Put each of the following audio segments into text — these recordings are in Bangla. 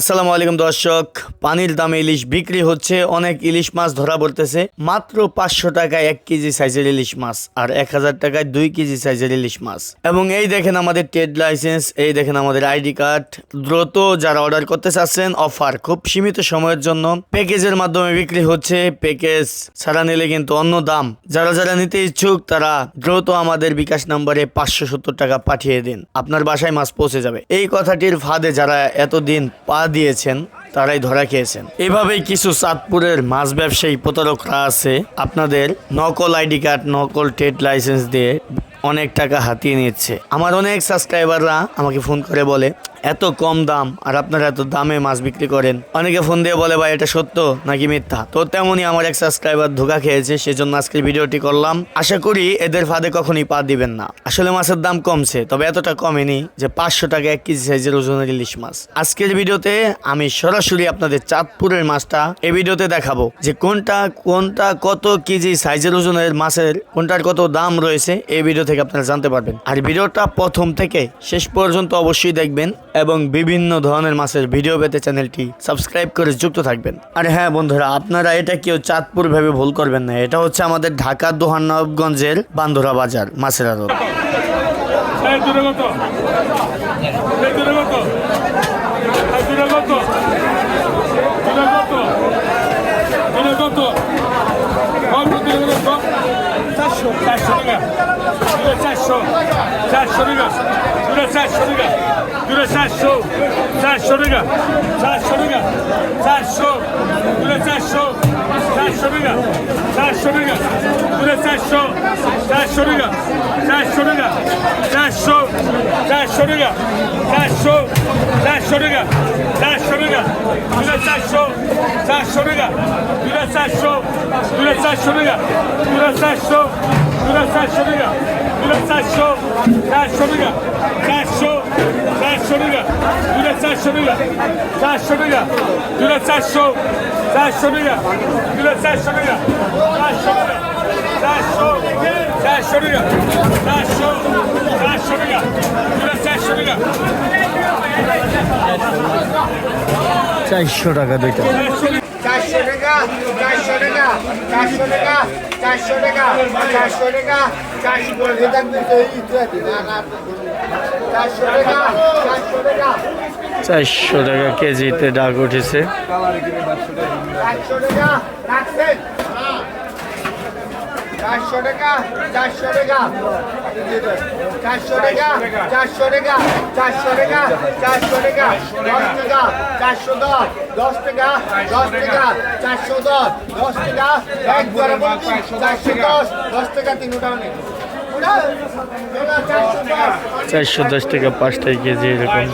আসসালামু আলাইকুম দর্শক, পানির দামে ইলিশ বিক্রি হচ্ছে, অনেক ইলিশ মাছ ধরা পড়তেছে। মাত্র পাঁচশো টাকায় এক কেজি সাইজের ইলিশ মাছ আর এক হাজার টাকায় দুই কেজি সাইজের ইলিশ মাছ। এবং এই দেখেন আমাদের ট্রেড লাইসেন্স এই দেখেন আমাদের আইডি কার্ড দ্রুত যারা অর্ডার করতে চাচ্ছেন অফার খুব সীমিত সময়ের জন্য। প্যাকেজের মাধ্যমে বিক্রি হচ্ছে প্যাকেজ ছাড়া নিলে কিন্তু অন্য দাম। যারা যারা নিতে ইচ্ছুক, তারা দ্রুত আমাদের বিকাশ নম্বরে পাঁচশো সত্তর টাকা পাঠিয়ে দিন। আপনার বাসায় মাছ পৌঁছে যাবে। এই কথাটির ফাঁদে যারা এতদিন পা দিয়েছেন, তারাই ধরা খেয়েছেন। এভাবেই কিছু চাঁদপুরের মাছ ব্যবসায়ী প্রতারকরা আছে। আপনাদের নকল আইডি কার্ড, নকল ট্রেড লাইসেন্স দিয়ে অনেক টাকা হাতিয়ে নিচ্ছে। আমার অনেক সাবস্ক্রাইবাররা আমাকে ফোন করে বলে এত কম দাম আর আপনারা এত দামে মাছ বিক্রি করেন? অনেকে ফোন দিয়ে বলে, ভাই, এটা সত্য নাকি মিথ্যা? তো তেমনই আমার এক সাবস্ক্রাইবার ধোকা খেয়েছে, সেজন্য আজকের ভিডিওটি করলাম। আশা করি এদের ফাঁদে কখনই পা দিবেন না। আসলে মাছের দাম কমছে, তবে এতটা কমেনি যে পাঁচশো টাকা এক কেজি সাইজের ওজনের ইলিশ মাছ। আজকের ভিডিওতে আমি সরাসরি আপনাদের চাঁদপুরের মাছটা এই ভিডিওতে দেখাবো যে কোনটা কোনটা কত কেজি সাইজের ওজনের মাছের, কোনটার কত দাম রয়েছে এই ভিডিও থেকে আপনারা জানতে পারবেন। আর ভিডিওটা প্রথম থেকে শেষ পর্যন্ত অবশ্যই দেখবেন। এবং বিভিন্ন ধরনের মাছের ভিডিও পেতে চ্যানেলটি সাবস্ক্রাইব করে যুক্ত থাকবেন। আর হ্যাঁ বন্ধুরা, আপনারা এটা কেউ চাঁদপুর ভেবে ভুল করবেন না। এটা হচ্ছে আমাদের ঢাকার দোহানবগঞ্জের বান্দোরা বাজার, মাছের আড়ত। এই দূরে কত? এই দূরে কত? এই দূরে কত? দূরে কত? দূরে কত? কত দূরে কত? চারশো। চারশো টাকা। চারশো। চারশো টাকা। দূরে চারশো টাকা দূরে চারশো চারশো টাকা চারশো টাকা চারশো দূরে চারশো চারশো টাকা চারশো টাকা দূরে চারশো চারশো টাকা চারশো টাকা চারশো চারশো টাকা চারশো চারশো টাকা চারশো টাকা দূরে চারশো চারশো টাকা দূরে চারশো দূরে চারশো টাকা দূরে চারশো দূরে চারশো টাকা চারশো চারশো টাকা চারশো চারশো টাকা দূরে চারশো টাকা চারশো টাকা দূরে চারশো চারশো টাকা দূরে চারশো টাকা চারশো টাকা চারশো চারশো টাকা চারশো চারশো টাকা দূরে চারশো টাকা চারশো টাকা দুইটা চারশো টাকা কেজিতে ডাক উঠেছে চারশো টাকা চারশো টাকা। চারশো টাকা চারশো টাকা চারশো টাকা চারশো টাকা দশ টাকা চারশো দশ দশ টাকা দশ টাকা চারশো দশ দশ টাকা এক দুয়ারে বলছি চারশো দশ দশ টাকা তিন টাকা নেই চারশো দশ। টাকা পাঁচটাই কেজি এরকম।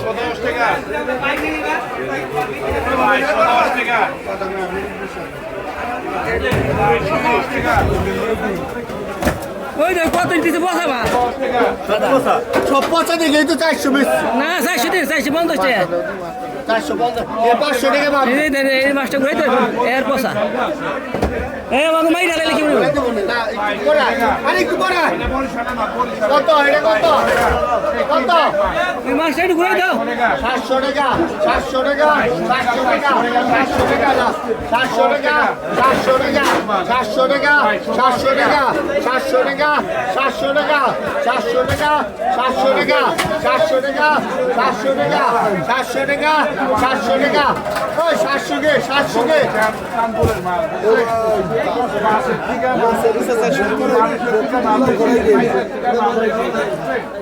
ওই দেখ কত ইঞ্চিতে বসাবা সব পচা দেখে তো চারশো বেশি না চারশো দিন চারশো পঞ্চাশ টাকা চারশো পঞ্চাশ। পাঁচশো টাকা মাছটা ঘুরে তো এর পয়সা এ আমাকে মাই ডালে কি বলব এই মাছটা একটু ঘুরে দাও সাতশো টাকা সাতশো টাকা সাতশো টাকা সাতশো টাকা। সাতশো টাকা সাতশো টাকা সাতশো টাকা সাতশো টাকা সাতশো টাকা সাতশো টাকা সাতশো টাকা সাতশো টাকা সাতশো টাকা সাতশো টাকা সাতশো টাকা সাতশো টাকা ওই সাতশো কে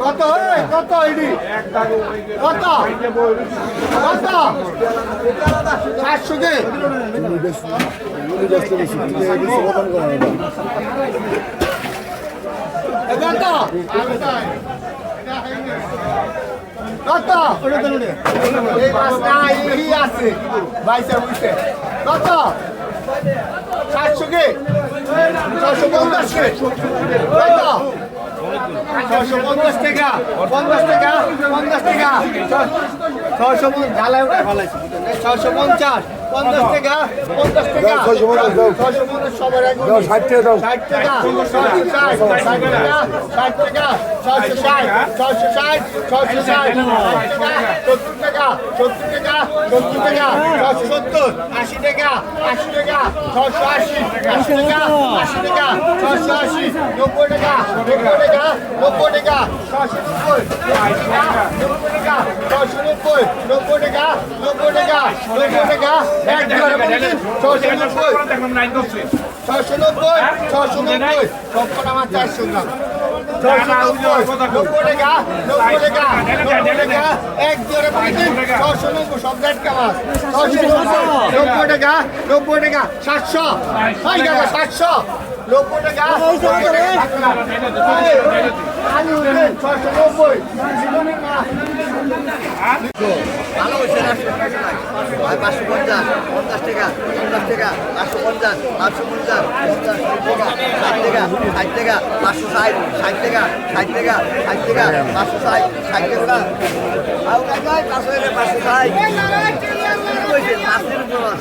কত কত এডি কত? কত? সাতশো কে? কত আছে। বাইশে সাতশো কে ছশো পঞ্চাশ ছশো পঞ্চাশ পঞ্চাশ টাকা পঞ্চাশ টাকা। ছশো ঝালাই উঠে ফেলাইছি। ছশো পঞ্চাশ। পঞ্চাশ টাকা পঞ্চাশ টাকা। ছয়শো পঞ্চাশ সবার এক ষাট টাকা দাও। ষাট টাকা ছয়শো ষাট ষাট টাকা ষাট টাকা ছয়শো ষাট ছয়শো ষাট ছয়শো ষাট সত্তর টাকা সত্তর টাকা সত্তর টাকা ছয়শো সত্তর আশি টাকা আশি টাকা ছয়শো আশি আশি টাকা আশি টাকা ছয়শো আশি নব্বই টাকা নব্বই টাকা নব্বই টাকা ছয়শো নব্বই নব্বই টাকা ছয়শো নব্বই নব্বই টাকা ছয়শো নব্বই ছয়শো নব্বই সবকটা আমার চারশো গ্রাম সাতশো সাতশো নব্বই টাকা ভালো হয়েছে পাঁচশো পঞ্চাশ পঞ্চাশ টাকা পঞ্চাশ টাকা পাঁচশো পঞ্চাশ পাঁচশো পঞ্চাশ পঞ্চাশ টাকা ষাট টাকা ষাট টাকা পাঁচশো ষাট ষাট টাকা ষাট টাকা ষাট টাকা পাঁচশো ষাট ষাট টাকা। আর পাঁচশো টাকা পাঁচশো ষাট। পাঁচশো দশ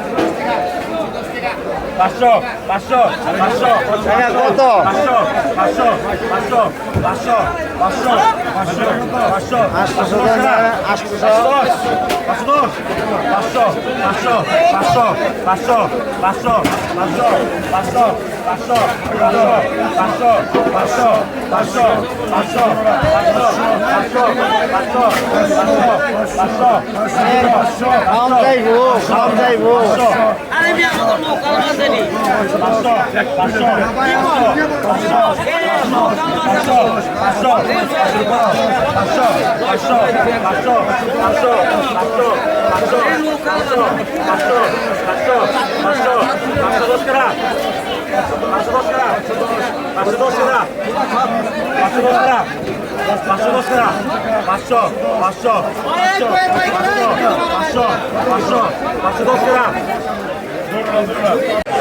পাঁচশো পাঁচশো পাঁচশো পাঁচশো পাঁচশো পাঁচশো পাঁচশো পাঁচশো পাঁচশো পাঁচশো পাঁচশো পাঁচশো পাঁচশো পাঁচশো পাঁচশো পাঁচশো কত? পাঁচশো পাঁচশো পাঁচশো পাঁচশো পাঁচশো পাঁচশো পাঁচশো পাঁচশো পাঁচশো পাঁচশো পাঁচশো পাঁচশো পাঁচশো পাঁচশো পাঁচশো পাঁচশো কম যাইবো কম যাইবো পাঁচশো পাঁচশো পাঁচশো পাঁচশো পাঁচশো পাঁচশো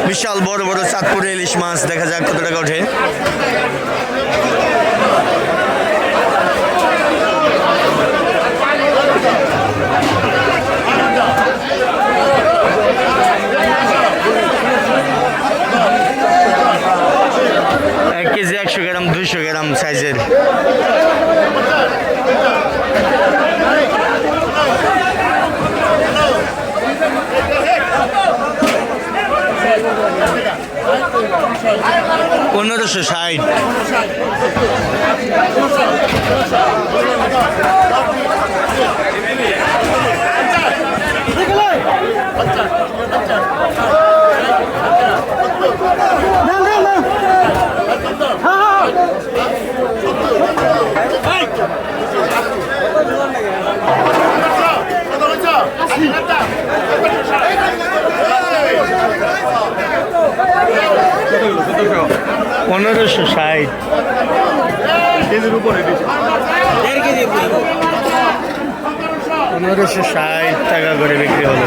বিশাল বড় বড় চাঁদপুরে ইলিশ মাছ দেখা যাক কত টাকা ওঠে। পনেরোশো ষাট আচ্ছা আচ্ছা আচ্ছা পনেরোশো ষাট। পনেরোশো ষাট টাকা করে বিক্রি হলো।